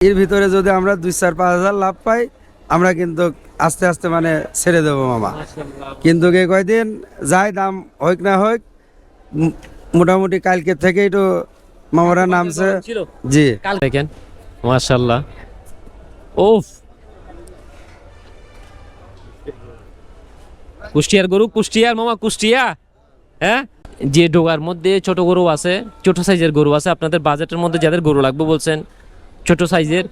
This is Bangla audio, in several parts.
এর ভিতরে যদি আমরা দুই চার পাঁচ হাজার লাভ পাই আমরা কিন্তু আস্তে আস্তে মানে ছেড়ে দেবো মামা। কিন্তু কে কয়দিন যাই দাম হোক না হোক মোটামুটি কালকে থেকে তো মামারা নামছে। জি। দেখেন মাশাল্লাহ ওফ কুষ্টিয়ার গরু কুষ্টিয়ার মামা কুষ্টিয়া হ্যাঁ? যে ডোগার মধ্যে ছোট গরু আছে ছোট সাইজের গরু আছে আপনাদের বাজেটের মধ্যে যাদের গরু লাগবে বলছেন ছোট সাইজের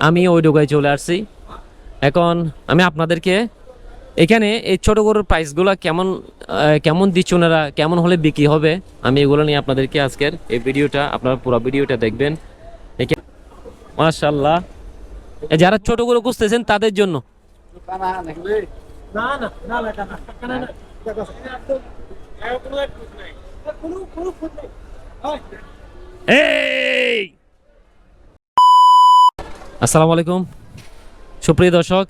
আমি ওই ডোগায় চলে আসছি এখন আমি আপনাদেরকে এখানে এই ছোটো গরুর প্রাইসগুলো কেমন কেমন দিচ্ছে ওনারা কেমন হলে বিক্রি হবে আমি এগুলো নিয়ে আপনাদেরকে আজকের এই ভিডিওটা আপনারা পুরো ভিডিওটা দেখবেন মাশাল্লাহ যারা ছোট গরু খুঁজতেছেন তাদের জন্য এই আসসালামু আলাইকুম। সুপ্রিয় দর্শক,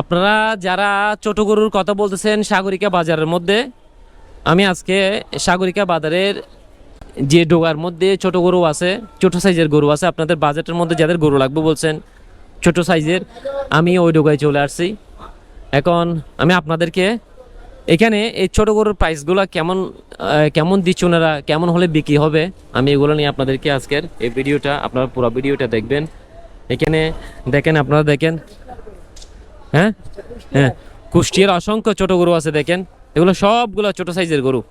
আপনারা যারা ছোট গরুর কথা বলতেছেন সাগরিকা বাজারের মধ্যে, আমি আজকে সাগরিকা বাজারের যে ডোগার মধ্যে ছোট গরু আছে, ছোট সাইজের গরু আছে, আপনাদের বাজেটের মধ্যে যাদের গরু লাগবে বলছেন, ছোট সাইজের, আমি ওই ডোগায় চলে আসছি। এখন আমি আপনাদেরকে এখানে এই ছোট গরুর প্রাইসগুলো কেমন কেমন দিচ্ছে ওনারা, কেমন হলে বিক্রি হবে, আমি এগুলো নিয়ে আপনাদেরকে আজকের এই ভিডিওটা, আপনারা পুরো ভিডিওটা দেখবেন। এখানে দেখেন আপনারা দেখেন। হ্যাঁ? হ্যাঁ। কুষ্টিয়ার অসংখ্য ছোট গরু আছে দেখেন। এগুলো সবগুলো ছোট সাইজের গরু।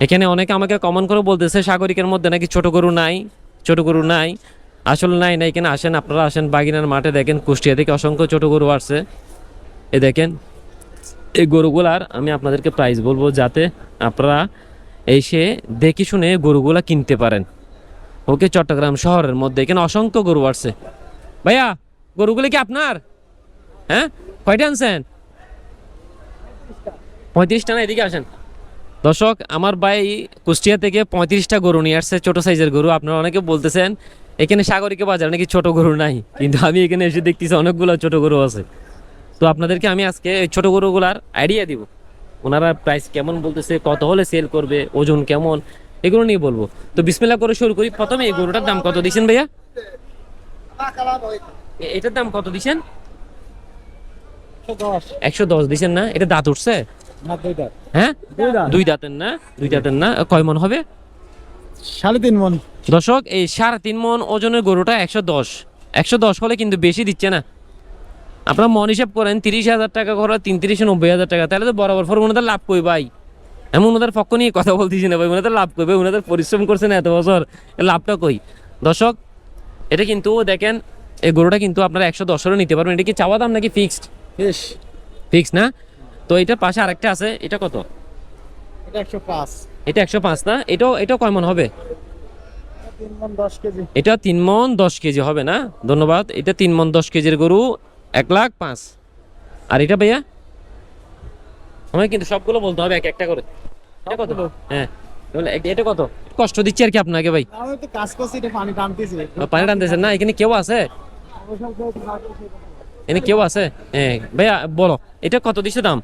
এখানে অনেকে আমাকে কমন করে বলতেছে, সাগরিকের মধ্যে নাকি ছোট গরু নাই? ছোট গরু নাই। আসলে নাই না এখানে আসেন, আপনারা আসেন বাগিনার মাঠে দেখেন, কুষ্টিয়া থেকে অসংখ্য ছোট গরু আসছে। এ দেখেন এই গরুগুলার আমি আপনাদেরকে প্রাইস বলব যাতে আপনারা এসে দেখে শুনে গরুগুলা কিনতে পারেন। ওকে, চট্টগ্রাম শহরের মধ্যে এখানে অসংখ্য গরু আসছে। ভাইয়া, গরুগুলি কি আপনার? হ্যাঁ? কয়টা আনছেন? পঁয়ত্রিশটা না এদিকে আসেন। দর্শক, আমার ভাই কুষ্টিয়া থেকে পঁয়ত্রিশটা গরু নিয়ে আসছে, ছোট সাইজের গরু। আপনারা অনেকে বলতেছেন, এখানে সাগরিকা বাজার নাকি ছোট গরু নাই? কিন্তু আমি এখানে এসে দেখতেছি অনেকগুলো ছোট গরু আছে। তো আপনাদেরকে আমি আজকে এই ছোট গরুগুলার আইডিয়া দিব। ওনারা প্রাইস কেমন বলতেছে, কত হলে সেল করবে, ওজন কেমন, এগুলো নিয়ে বলব। তো বিসমিল্লা করে শুরু করি। প্রথমে এই গরুটার দাম কত দিচ্ছেন ভাইয়া? এটার দাম কত দিচ্ছেন একশো দশ। দিচ্ছেন না? এটা দাঁত উঠছে? হ্যাঁ? দুই দাঁতের না? দুই দাঁতের না? কয় মন হবে? সাড়ে তিন মন। দর্শক এই সাড়ে তিন মন ওজনের গরুটা একশো দশ। একশো দশ হলে কিন্তু বেশি দিচ্ছে না। আপনারা মন হিসাব করেন তিরিশ হাজার টাকা করে তিন তিরিশ নব্বই হাজার টাকা। তাহলে তো বরাবর ফর ওনাদের লাভ কই ভাই? এমন ওনাদের পক্ষ নিয়ে কথা বলতেছি না ভাই ওনাদের লাভ করবে ওনাদের পরিশ্রম করছে না এত বছর। লাভটা কই? দর্শক এটা কিন্তু দেখেন এই গরুটা কিন্তু আপনারা একশো দশেরও নিতে পারবেন। এটা কি চাওয়া দাম নাকি ফিক্সড বেশ ফিক্সড না? তো এটা পাশে আরেকটা আছে এটা কত? এটা একশো পাঁচ। এটা একশো পাঁচ না? এটাও এটাও কয় মন হবে? এটা তিন মন দশ কেজি হবে না? ধন্যবাদ। এটা তিন মন দশ কেজির গরু এক লাখ পাঁচ। আর এটা ভাইয়া? আমাকে কিন্তু সবগুলো বলতে হবে এক একটা করে। হ্যাঁ। এটা কত? কষ্ট দিচ্ছি আর কি আপনাকে ভাই। আমি তো কাজ করছি এটা পানি টানতেছি। পানি টানতেছেন না? এখানে কেউ আছে? এখানে কেউ আছে? হ্যাঁ ভাইয়া বলো এটা কত দিচ্ছে দাম?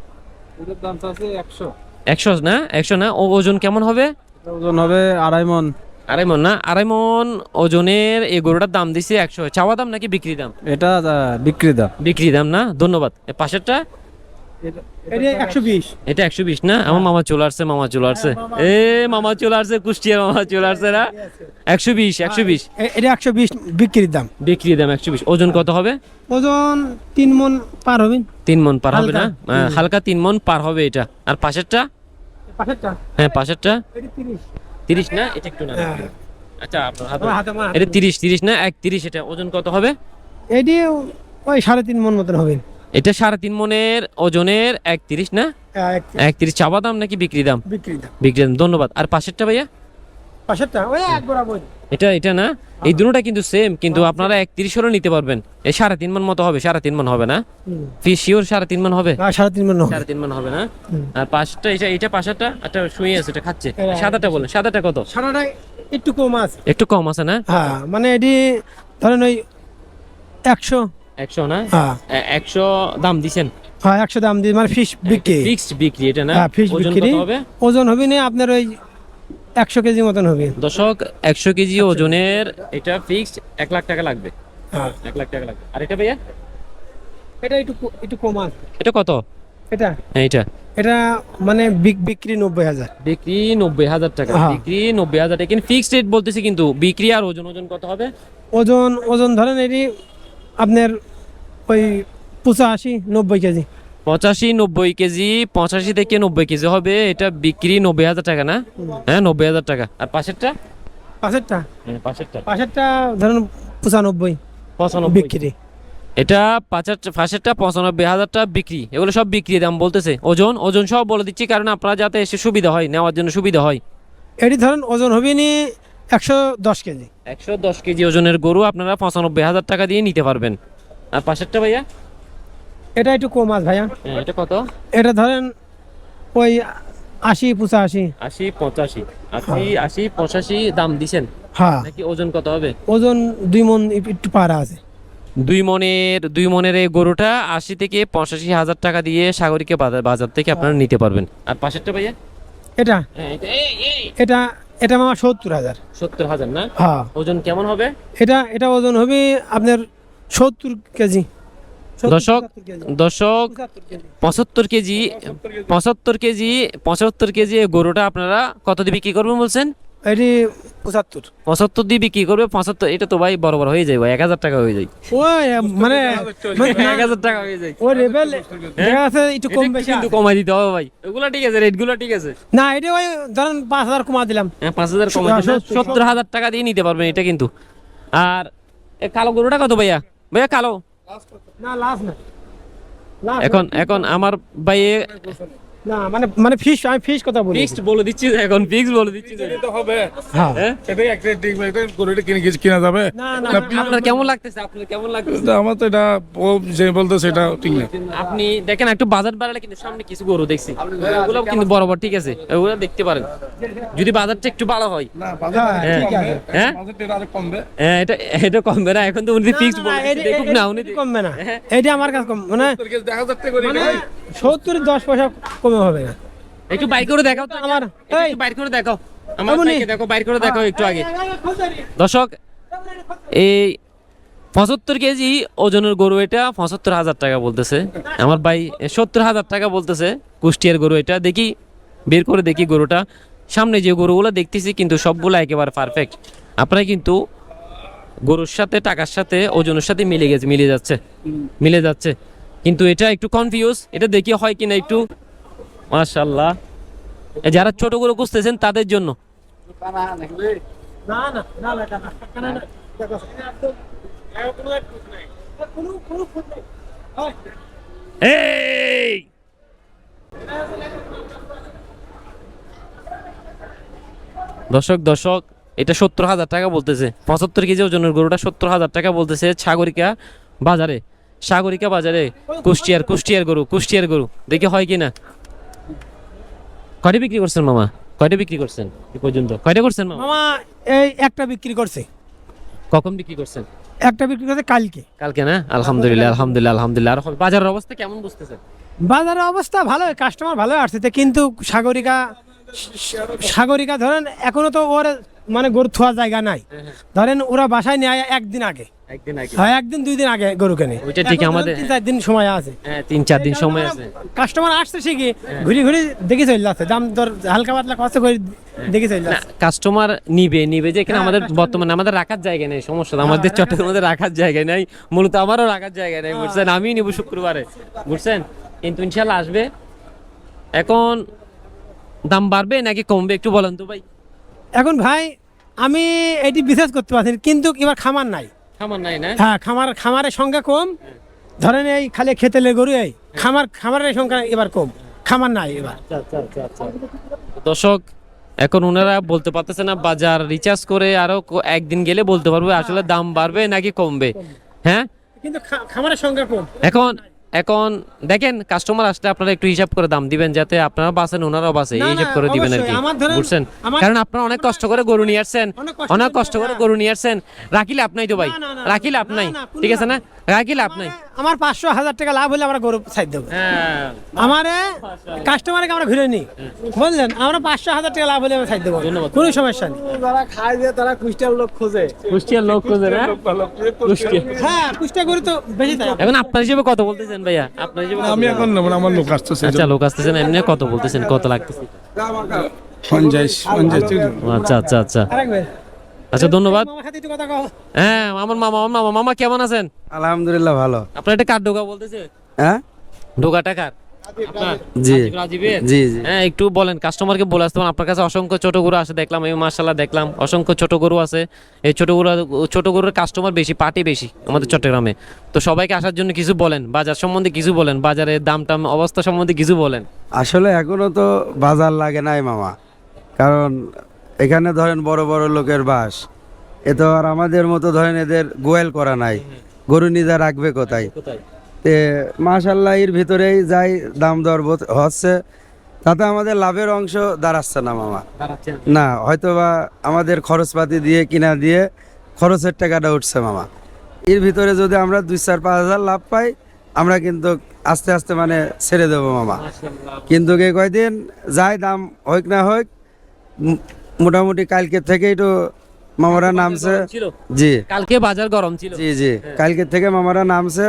দাম আছে একশো। একশো না? একশো না? ও ওজন কেমন হবে? ওজন হবে আড়াই মন। আড়াই মন না? আড়াই মন ওজনের এই গরুটার দাম দিছে একশো। চাওয়া দাম নাকি বিক্রি দাম? এটা বিক্রি দাম। বিক্রি দাম না? ধন্যবাদ। পাশেরটা? এটা একশো বিশ। না? আমার মামা চলে আসছে মামা চলে আসছে এ মামা চলে আসছে কুষ্টিয়ার মামা চলে আসছে না? একশো বিশ একশো বিশ। এটা একশো বিশ বিক্রির দাম। বিক্রি দাম একশো বিশ। ওজন কত হবে? ওজন তিন মন পার হবে। তিন মন পার হবে না? হালকা। হ্যাঁ, তিন মন পার হবে এটা। আর পাশেরটা? পাশেরটা? হ্যাঁ পাশেরটা? তিরিশ। তিরিশ না? এটা একটু না হ্যাঁ। আচ্ছা আপনার হাতে। এটা তিরিশ তিরিশ না? এক তিরিশ এটা। ওজন কত হবে? এটি ওই সাড়ে তিন মন মতন হবে। এটা সাড়ে তিন মনের ওজনের একত্রিশ না? একত্রিশ। এক এক চাওয়া দাম নাকি বিক্রি দাম? বিক্রি দাম। ধন্যবাদ। আর পাশেরটা ভাইয়া? পাশেরটা? ওই এক বরাবর। এটা এটা না? এই দুটোটা কিন্তু সেম কিন্তু আপনারা এক তিরিশেরও নিতে পারবেন। এই সাড়ে তিন মন মতো হবে সাড়ে তিন মন হবে না? হুম। ফি শিওর সাড়ে তিন মন হবে? সাড়ে তিন মন সাড়ে তিন মন হবে না? আর পাঁচটা এটা এটা পাঁচটা একটা শুয়ে আছে এটা খাচ্ছে। সাদাটা বলেন সাদাটা কত? সাদাটা একটু কম আছে। একটু কম আছে না? হ্যাঁ মানে এটি ধরেন ওই একশো একশো না? হ্যাঁ। এ- একশো দাম দিছেন? হ্যাঁ একশো দাম দিয়ে মানে ফিস বিক্রি। ফিক্সড বিক্রি এটা না? হ্যাঁ ওজন বিক্রি। ওজন হবে না আপনার ওই একশো কেজি মতন হবে। দর্শক একশো কেজি ওজনের এটা ফিক্সড এক লাখ টাকা লাগবে। হ্যাঁ। এক লাখ টাকা লাগবে। আর এটা ভাইয়া? এটা একটু একটু কম আছে। এটা কত? এটা? হ্যাঁ এটা। এটা মানে বিক্রি নব্বই হাজার। বিক্রি নব্বই হাজার টাকা। হ্যাঁ। বিক্রি নব্বই হাজার টাকা। কিন্তু ফিক্সড রেট বলতেছি কিন্তু বিক্রি আর ওজন ওজন কত হবে? ওজন ওজন ধরেন এটি আপনার ওই পঁচাশি নব্বই কেজি। পঁচাশি নব্বই কেজি পঁচাশি থেকে নব্বই কেজি হবে এটা বিক্রি নব্বই হাজার টাকা না? হ্যাঁ নব্বই হাজার টাকা। আর পাশেরটা? পাশেরটা? হ্যাঁ পাশেরটা। পাশেরটা ধরেন পঁচানব্বই পঁচানব্বই। বিক্রি। এটা পাঁচের পাশেরটা পঁচানব্বই হাজারটা বিক্রি। এগুলো সব বিক্রি দাম বলতেছে। ওজন ওজন সব বলে দিচ্ছি কারণ আপনারা যাতে এসে সুবিধা হয় নেওয়ার জন্য সুবিধা হয়। এটি ধরেন ওজন হবে নি একশো দশ কেজি। একশো দশ কেজি ওজনের গরু আপনারা পঁচানব্বই হাজার টাকা দিয়ে নিতে পারবেন। আর পাশেরটা ভাইয়া? এটা একটু কম আছে ভাইয়া। হ্যাঁ এটা কত? এটা ধরেন ওই আশি পঁচাশি। আশি পঁচাশি। আশি আশি পঁচাশি দাম দিছেন? হ্যাঁ। নাকি ওজন কত হবে? ওজন দুই মন একটু পারা আছে। দুই মনের দুই মনের এই গরুটা আশি থেকে পঁচাশি হাজার টাকা দিয়ে সাগরিকা বাজার বাজার থেকে আপনারা নিতে পারবেন। আর পাশেরটা ভাইয়া? এটা? হ্যাঁ, এটা এটা এটা মামা সত্তর হাজার। সত্তর হাজার না? হ্যাঁ। ওজন কেমন হবে? এটা এটা ওজন হবে আপনার সত্তর কেজি। সত্তর, দর্শক পঁচাত্তর কেজি। দর্শক পঁচাত্তর কেজি। পঁচাত্তর কেজি পঁচাত্তর গরুটা আপনারা কত দিয়ে বিক্রি করবেন বলছেন? এটি পঁচাত্তর। পঁচাত্তর দিয়ে বিক্রি করবে পঁচাত্তর এটা তো ভাই বড় বড় হয়ে যায় ভাই এক হাজার টাকা হয়ে যায়। ওই মানে এক হাজার টাকা হয়ে যায়। ওই লেভেল দেখা আছে একটু কম বেশি কিন্তু কমাই দিতে হবে ভাই। ওগুলো ঠিক আছে রেটগুলো ঠিক আছে। না এটা ওই ধরেন পাঁচ হাজার কমা দিলাম। হ্যাঁ পাঁচ হাজার সত্তর- সত্তর। হাজার টাকা দিয়ে নিতে পারবেন এটা কিন্তু। আর কালো গরুটা কত ভাইয়া? ভাইয়া কালো? না লাস্ট না। এখন এখন আমার ভাই না মানে মানে ফিশ আমি ফিশ কথা বলি। ফিক্সড বলে দিচ্ছি এখন ফিক্সড বলে দিচ্ছি যে। তো হবে। হ্যাঁ। হ্যাঁ? এটাই একটা ঠিক এটা কিনে কিছু কিনা যাবে। না না আপনার কেমন লাগতেছে? আপনার কেমন লাগতেছে? আমার তো এটা ও যে বলতো সেটা ঠিক না। আপনি দেখেন একটু বাজার বাড়ালে কিন্তু সামনে কিছু গরু দেখছি। ওগুলো কিন্তু বরাবর ঠিক আছে। ওগুলো দেখতে পারেন। যদি বাজারটা একটু ভালো হয়। না বাজার হ্যাঁ, ঠিক আছে। হ্যাঁ? বাজারটা আরও কমবে। হ্যাঁ এটা এটা কমবে না। এখন তো উনি ফিক্সড বলে না উনি কমবে না। এটা আমার কাছে কম মানে দেখা যাচ্ছে করে মানে সত্তর দশ পয়সা কমে হবে না একটু বাইর করে দেখাও তো আমার। একটু বাইর করে দেখাও। আমার। দেখো বাইর করে দেখাও একটু আগে। দর্শক এই পঁচাত্তর কেজি ওজনের গরু এটা পঁচাত্তর হাজার টাকা বলতেছে। আমার ভাই সত্তর হাজার টাকা বলতেছে কুষ্টিয়ার গরু এটা। দেখি বের করে দেখি গরুটা। সামনে যে গরুগুলো দেখতেছি কিন্তু সবগুলো একেবারে পারফেক্ট আপনারা কিন্তু গরুর সাথে টাকার সাথে ওজনের সাথে মিলে গেছে মিলে যাচ্ছে মিলে যাচ্ছে। কিন্তু এটা একটু কনফিউজ এটা দেখি হয় কিনা একটু। মাশাল্লাহ যারা ছোট গরু খুঁজতেছেন তাদের জন্য। এই! দর্শক দর্শক এটা সত্তর হাজার টাকা বলতেছে। পঁচাত্তর কেজি ওজনের গরুটা সত্তর হাজার টাকা বলতেছে সাগরিকা বাজারে। সাগরিকা বাজারে কুষ্টিয়ার কুষ্টিয়ার গরু কুষ্টিয়ার গরু। দেখে হয় কি না কয়টা বিক্রি করছেন মামা? কয়টা বিক্রি করছেন এ পর্যন্ত? কয়টা করছেন মামা? মামা এই একটা বিক্রি করছে। কখন বিক্রি করছেন? একটা বিক্রি করছে কালকে। কালকে না? আলহামদুলিল্লাহ আলহামদুলিল্লাহ আলহামদুলিল্লাহ। আর বাজারের অবস্থা কেমন বুঝতেছেন? বাজারের অবস্থা ভালো কাস্টমার ভালো আসছে। কিন্তু সাগরিকা সাগরিকা ধরেন এখনও তো ওর মানে গরু থোয়া জায়গা নাই। ধরেন ওরা বাসায় নেয় একদিন আগে। একদিন একদিন দুই দিন আগে গরু কেনে। ওইটা ঠিক আমাদের- তিন চার দিন সময় আছে। হ্যাঁ তিন চার দিন সময় আছে। কাস্টমার আসছে ঠিকই ঘুরি ঘুরি দেখে চলে যাচ্ছে। দাম দর হালকা পাতলা কষ্ট করে দেখে চলে যাচ্ছে। কাস্টমার নিবে নিবে যে এখানে আমাদের বর্তমানে আমাদের রাখার জায়গা নেই সমস্যা। আমাদের চট্টগ্রামে রাখার জায়গা নেই মূলত আমারও রাখার জায়গা নেই বুঝছেন? আমি নিব শুক্রবারে বুঝছেন? কিন্তু ইনশাল্লাহ আসবে। এখন দাম বাড়বে নাকি কমবে একটু বলেন তো ভাই? এখন ভাই আমি এটি বিশেষ করতে পারছি কিন্তু এবার খামার নাই। খামার নাই না? হ্যাঁ খামার খামারের সংখ্যা কম। ধরেন এই খালি খেতেলে গরু এই খামার খামারের সংখ্যা এবার কম। খামার নাই এবার। দর্শক এখন ওনারা বলতে পারতেছে না বাজার রিচার্জ করে আরও একদিন গেলে বলতে পারবে আসলে দাম বাড়বে নাকি কমবে। হ্যাঁ? কিন্তু খামারের সংখ্যা কম। এখন এখন দেখেন কাস্টমার আসলে আপনারা একটু হিসাব করে দাম দিবেন যাতে আপনারা বাঁচেন ওনারাও বাঁচে এই হিসাব করে দিবেন আর কি। বুঝছেন? কারণ আপনারা অনেক কষ্ট করে গরু নিয়ে আসছেন। অনেক কষ্ট করে- গরু নিয়ে আসছেন। রাখিলে আপনাই তো ভাই। রাখিলে আপনাই ঠিক আছে না। রাখিলে আপনাই আমার পাঁচশো হাজার টাকা লাভ হলে আমরা গরু সাইড দেবো। হ্যাঁ। আমারে কাস্টমারকে আমরা ঘুরে নিই। বুঝলেন? আমরা পাঁচশো হাজার টাকা লাভ হলে আমরা সাইড দেবো। কোনো সমস্যা নেই। যারা খায় যে তারা কুষ্টিয়ার লোক খোঁজে। কুষ্টিয়ার লোক খোঁজে না? কুষ্টিয়া হ্যাঁ গরু তো বেশি এখন আপনার হিসেবে কত বলতেছেন ভাইয়া? আপনার হিসেবে আমি এখন নেব না, আমার লোক আসতেছে। আচ্ছা লোক আসতেছেন এমনি কত বলতেছেন? কত লাগতেছে? পঞ্চাশ পঞ্চাশ। আচ্ছা আচ্ছা আচ্ছা। আরেক ভাই। আচ্ছা ধন্যবাদ। হ্যাঁ আমার মামা আমার মামা। মামা কেমন আছেন? আলহামদুলিল্লাহ ভালো। আপনার একটা কার ঢোকা বলতেছে। হ্যাঁ? ঢোকাটা কার? জি। জি জি। হ্যাঁ একটু বলেন কাস্টমারকে বলে আসতে। আপনার কাছে অসংখ্য ছোট গরু আছে দেখলাম এই মার্শাল্লাহ দেখলাম। অসংখ্য ছোট গরু আছে। এই ছোট গরু ছোট গরুর কাস্টমার বেশি পার্টি বেশি আমাদের চট্টগ্রামে। তো সবাইকে আসার জন্য কিছু বলেন বাজার সম্বন্ধে কিছু বলেন বাজারের দাম টাম অবস্থা সম্বন্ধে কিছু বলেন। আসলে এখনও তো বাজার লাগে নাই মামা। কারণ এখানে ধরেন বড় বড় লোকের বাস। এ তো আর আমাদের মতো ধরেন এদের গোয়াল করা নাই। গরু নিজে রাখবে কোথায়? তে মাশাল্লাহ এর ভিতরেই যাই দাম দর হচ্ছে। তাতে আমাদের লাভের অংশ দাঁড়াচ্ছে না মামা। না। হয়তোবা আমাদের খরচপাতি দিয়ে কিনা দিয়ে খরচের টাকাটা উঠছে মামা। এর ভিতরে যদি আমরা দুই চার পাঁচ হাজার লাভ পাই আমরা কিন্তু আস্তে আস্তে মানে ছেড়ে দেবো মামা। কিন্তু এই কয়দিন যাই দাম হোক না হোক মোটামুটি কালকে থেকেই তো মামারা নামছে। জি। কালকে বাজার গরম ছিল। জি জি। কালকে থেকে মামারা নামছে।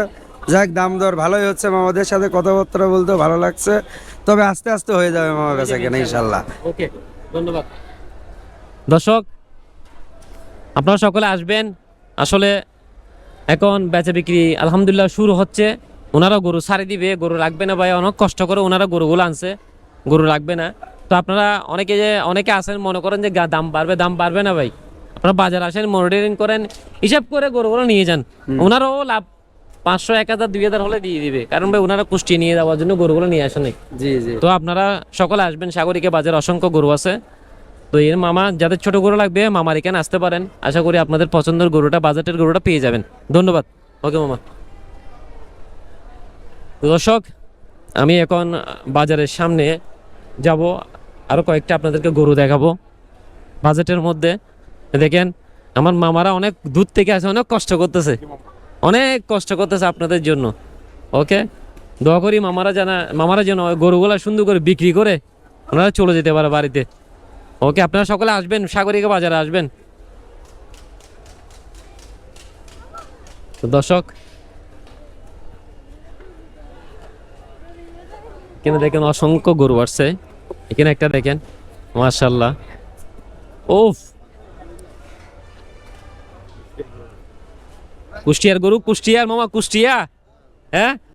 যাক দাম দর ভালোই হচ্ছে। মামাদের সাথে কথাবার্তা বলতে ভালো লাগছে। তবে আস্তে আস্তে হয়ে যাবে মামা বেচা কেনা ইনশাল্লাহ। ওকে ধন্যবাদ। দর্শক আপনারা সকলে আসবেন। আসলে এখন বেচা বিক্রি আলহামদুলিল্লাহ শুরু হচ্ছে। ওনারা গরু ছাড়ি দিবে গরু রাখবে না ভাই। অনেক কষ্ট করে ওনারা গরুগুলো আনছে। গরু রাখবে না। তো আপনারা অনেকে যে অনেকে আসেন মনে করেন যে দাম বাড়বে দাম বাড়বে না ভাই। আপনারা বাজার আসেন মনিটরিং করেন হিসাব করে গরুগুলো নিয়ে যান। ওনারাও লাভ পাঁচশো এক হাজার দুই হাজার হলে দিয়ে দিবে। কারণ ভাই ওনারা কুষ্টি নিয়ে যাওয়ার জন্য গরুগুলো নিয়ে আসেন জি জি। তো আপনারা সকলে আসবেন সাগরিকে বাজার অসংখ্য গরু আছে। তো এর মামা যাদের ছোট গরু লাগবে মামার এখানে আসতে পারেন। আশা করি আপনাদের পছন্দের গরুটা বাজেটের গরুটা পেয়ে যাবেন। ধন্যবাদ। ওকে মামা। দর্শক আমি এখন বাজারের সামনে যাব। আরও কয়েকটা আপনাদেরকে গরু দেখাবো। বাজেটের মধ্যে, দেখেন, আমার মামারা অনেক দূর থেকে আসে, অনেক কষ্ট করতেছে। অনেক কষ্ট করতেছে আপনাদের জন্য। ওকে? দোয়া করি মামারা জানা মামারা যেন গরুগুলা সুন্দর করে বিক্রি করে ওনারা চলে যেতে পারে বাড়িতে। ওকে, আপনারা সকলে আসবেন, সাগরিকা বাজারে আসবেন। দর্শক এখানে দেখেন অসংখ্য গরু আসছে। এখানে একটা দেখেন মার্শাল্লাহ ওফ কুষ্টিয়ার গরু কুষ্টিয়ার মামা কুষ্টিয়া হ্যাঁ?